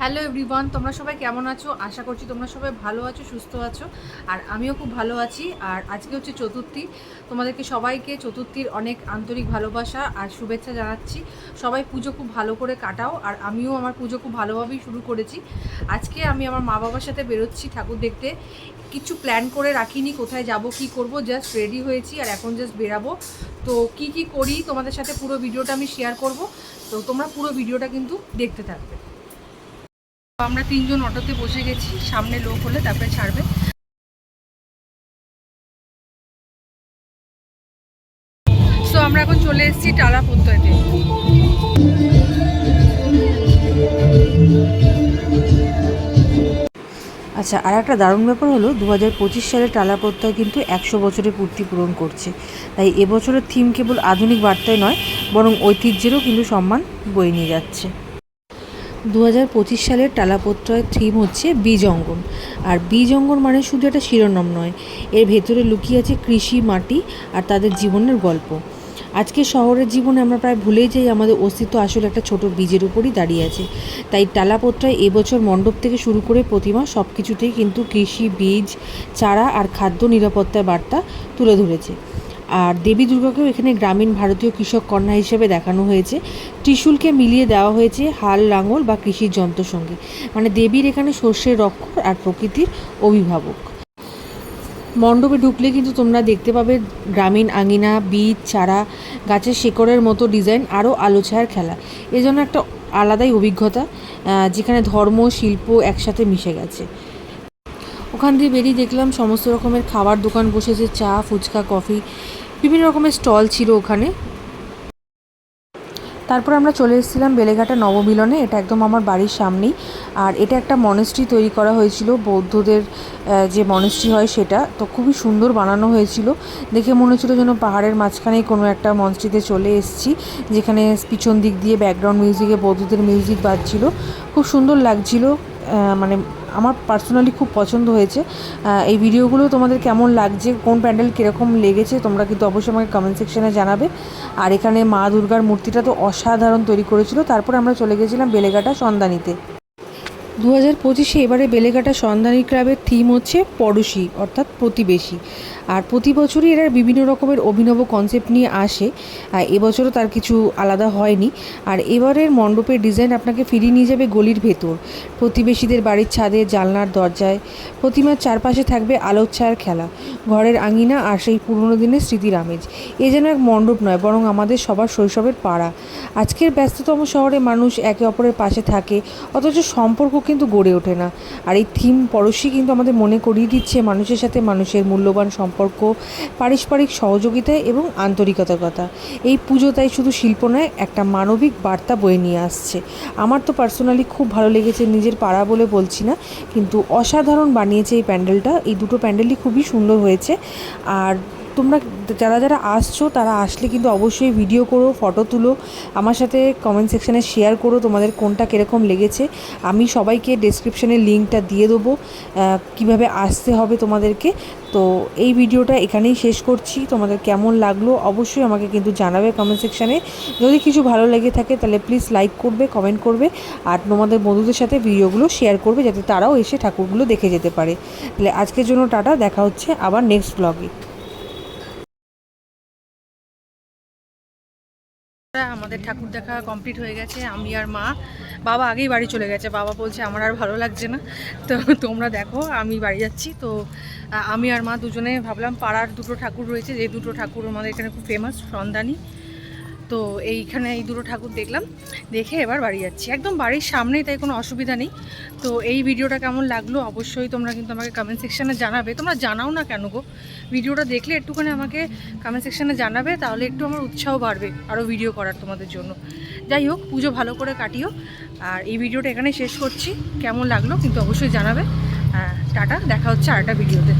Hello everyone তোমরা সবাই কেমন আছো? আশা করছি তোমরা সবাই ভালো আছো, সুস্থ আছো। আর আমিও খুব ভালো আছি। আর আজকে হচ্ছে চতুর্থী। তোমাদেরকে সবাইকে চতুর্থীর অনেক আন্তরিক ভালোবাসা আর শুভেচ্ছা জানাচ্ছি। সবাই পুজো খুব ভালো করে কাটাও। আর আমিও আমার পুজো খুব ভালোভাবেই শুরু করেছি। আজকে আমি আমার মা বাবার সাথে বেরোচ্ছি ঠাকুর দেখতে। কিছু প্ল্যান করে রাখিনি, কোথায় যাব, কি করব জাস্ট রেডি হয়েছি আর এখন জাস্ট বেরাবো। তো কি কি করি, তোমাদের সাথে পুরো ভিডিওটা আমি শেয়ার করব। তো তোমরা পুরো ভিডিওটা কিন্তু দেখতে থাকবে। আমরা তিনজন অটোতে বসে গেছি, সামনে লোক হলে তারপরে ছাড়বে। সো আমরা এখন চলে এসেছি টালা পদ্ধতিতে আচ্ছা আর একটা দারুণ ব্যাপার হলো দু হাজার পঁচিশ সালে টালা প্রত্যয় কিন্তু একশো বছরের পূর্তি পূরণ করছে। তাই এবছরের থিম কেবল আধুনিক বার্তায় নয়, বরং ঐতিহ্যেরও কিন্তু সম্মান বয়ে নিয়ে যাচ্ছে। দু হাজার পঁচিশ সালের টালাপত্রয় থিম হচ্ছে বীজ অঙ্গন আর বীজ অঙ্গন মানে শুধু একটা শিরোনাম নয়, এর ভেতরে লুকিয়ে আছে কৃষি, মাটি আর তাদের জীবনের গল্প। আজকে শহরের জীবনে আমরা প্রায় ভুলেই যাই আমাদের অস্তিত্ব আসলে একটা ছোট বীজের উপরই দাঁড়িয়ে আছে। তাই টালাপত্রায় এবছর মণ্ডপ থেকে শুরু করে প্রতিমা সব কিছুতেই কিন্তু কৃষি, বীজ, চারা আর খাদ্য নিরাপত্তার বার্তা তুলে ধরেছে। আর দেবী দুর্গাকেও এখানে গ্রামীণ ভারতীয় কৃষক কন্যা হিসেবে দেখানো হয়েছে। ত্রিশুলকে মিলিয়ে দেওয়া হয়েছে হাল লাঙল বা কৃষির যন্ত্র সঙ্গে মানে দেবীর এখানে শস্যের রক্ষক আর প্রকৃতির অভিভাবক। মণ্ডপে ঢুকলে কিন্তু তোমরা দেখতে পাবে গ্রামীণ আঙিনা, বীজ, চারা, গাছের শেকড়ের মতো ডিজাইন, আরও আলো ছায়ার খেলা। এজন্য একটা আলাদাই অভিজ্ঞতা যেখানে ধর্ম, শিল্প একসাথে মিশে গেছে। ওখান দিয়ে বেরিয়ে দেখলাম সমস্ত রকমের খাবার দোকান বসেছে, চা, ফুচকা, কফি বিভিন্ন রকমের স্টল ছিল ওখানে। তারপর আমরা চলে এসেছিলাম বেলেঘাটা নবমিলনে, এটা একদম আমার বাড়ির সামনেই। আর এটা একটা মনেস্ট্রি তৈরি করা হয়েছিল, বৌদ্ধদের যে মনেস্ট্রি হয় সেটা। তো খুবই সুন্দর বানানো হয়েছিল। দেখে মনে হচ্ছিল যেন পাহাড়ের মাঝখানেই কোনো একটা মঞ্চটিতে চলে এসেছি, যেখানে পিছন দিক দিয়ে ব্যাকগ্রাউন্ড মিউজিকে বৌদ্ধদের মিউজিক বাজছিল। খুব সুন্দর লাগছিল। মানে আমার পার্সোনালি খুব পছন্দ হয়েছে। এই ভিডিওগুলো তোমাদের কেমন লাগছে? কোন প্যান্ডেল কীরকম লেগেছে? তোমরা কিন্তু অবশ্যই আমাকে কমেন্ট সেকশানে জানাবে। আর এখানে মা দুর্গার মূর্তিটা তো অসাধারণ তৈরি করেছিল। তারপর আমরা চলে গেছিলাম বেলেঘাটা সন্ধানীতে। দু হাজার পঁচিশে এবারে বেলেঘাটা সন্ধানী ক্লাবের থিম হচ্ছে পড়োশি, অর্থাৎ প্রতিবেশী। আর প্রতি বছরই এরা বিভিন্ন রকমের অভিনব কনসেপ্ট নিয়ে আসে। আর এবছরও তার কিছু আলাদা হয়নি। আর এবারের মণ্ডপের ডিজাইন আপনাকে ফিরিয়ে নিয়ে যাবে গলির ভেতর। প্রতিবেশীদের বাড়ির ছাদে, জানলার দরজায়, প্রতিমার চারপাশে থাকবে আলোর ছায়ার খেলা, ঘরের আঙিনা আর সেই পুরনো দিনের স্মৃতির আমেজ। এ যেন এক মণ্ডপ নয়, বরং আমাদের সবার শৈশবের পাড়া। আজকের ব্যস্ততম শহরে মানুষ একে অপরের পাশে থাকে, অথচ সম্পর্ক কিন্তু গড়ে ওঠে না। আর এই থিম পরশই কিন্তু আমাদের মনে করিয়ে দিচ্ছে মানুষের সাথে মানুষের মূল্যবান সম্পর্ক। পারস্পরিক সহযোগিতা এবং আন্তরিকতার কথা। এই পুজো তাই শুধু শিল্প নয়, একটা মানবিক বার্তা বয়ে নিয়ে আসছে। আমার তো পার্সোনালি খুব ভালো লেগেছে, নিজের পাড়া বলে বলছি না, কিন্তু অসাধারণ বানিয়েছে এই প্যান্ডেলটা। এই দুটো প্যান্ডেলই খুবই সুন্দর হয়েছে। আর তোমরা যারা যারা আসছো, তারা আসলে কিন্তু অবশ্যই ভিডিও করো ফটো তুলো, আমার সাথে কমেন্ট সেকশানে শেয়ার করো তোমাদের কোনটা কীরকম লেগেছে। আমি সবাইকে ডেসক্রিপশানে লিঙ্কটা দিয়ে দেবো কীভাবে আসতে হবে তোমাদেরকে। তো এই ভিডিওটা এখানেই শেষ করছি। তোমাদের কেমন লাগল অবশ্যই আমাকে কিন্তু জানাবে কমেন্ট সেকশানে যদি কিছু ভালো লেগে থাকে তাহলে প্লিজ লাইক করবে কমেন্ট করবে, আর তোমাদের বন্ধুদের সাথে ভিডিওগুলো শেয়ার করবে, যাতে তারাও এসে ঠাকুরগুলো দেখে যেতে পারে। তাহলে আজকের জন্য টাটা, দেখা হচ্ছে আবার নেক্সট ব্লগে আমাদের ঠাকুর দেখা কমপ্লিট হয়ে গেছে, আমি আর মা। বাবা আগেই বাড়ি চলে গেছে, বাবা বলছে আমার আর ভালো লাগছে না। তো তোমরা দেখো, আমি বাড়ি যাচ্ছি। তো আমি আর মা দুজনে ভাবলাম পাড়ার দুটো ঠাকুর রয়েছে, যে দুটো ঠাকুর আমাদের এখানে খুব ফেমাস সন্ধানী। তো এইখানে এই দুটো ঠাকুর দেখলাম, দেখে এবার বাড়ি যাচ্ছি। একদম বাড়ির সামনেই, তাই কোনো অসুবিধা নেই। তো এই ভিডিওটা কেমন লাগল অবশ্যই তোমরা কিন্তু আমাকে কমেন্ট সেকশানে জানাবে। তোমরা জানাও না কেন গো? ভিডিওটা দেখলে একটুখানি আমাকে কমেন্ট সেকশানে জানাবে, তাহলে একটু আমার উৎসাহ বাড়বে আরও ভিডিও করার তোমাদের জন্য। যাই হোক, পুজো ভালো করে কাটিও। আর এই ভিডিওটা এখানে শেষ করছি। কেমন লাগল কিন্তু অবশ্যই জানাবে। টাটা, দেখা হচ্ছে আরেকটা ভিডিওতে।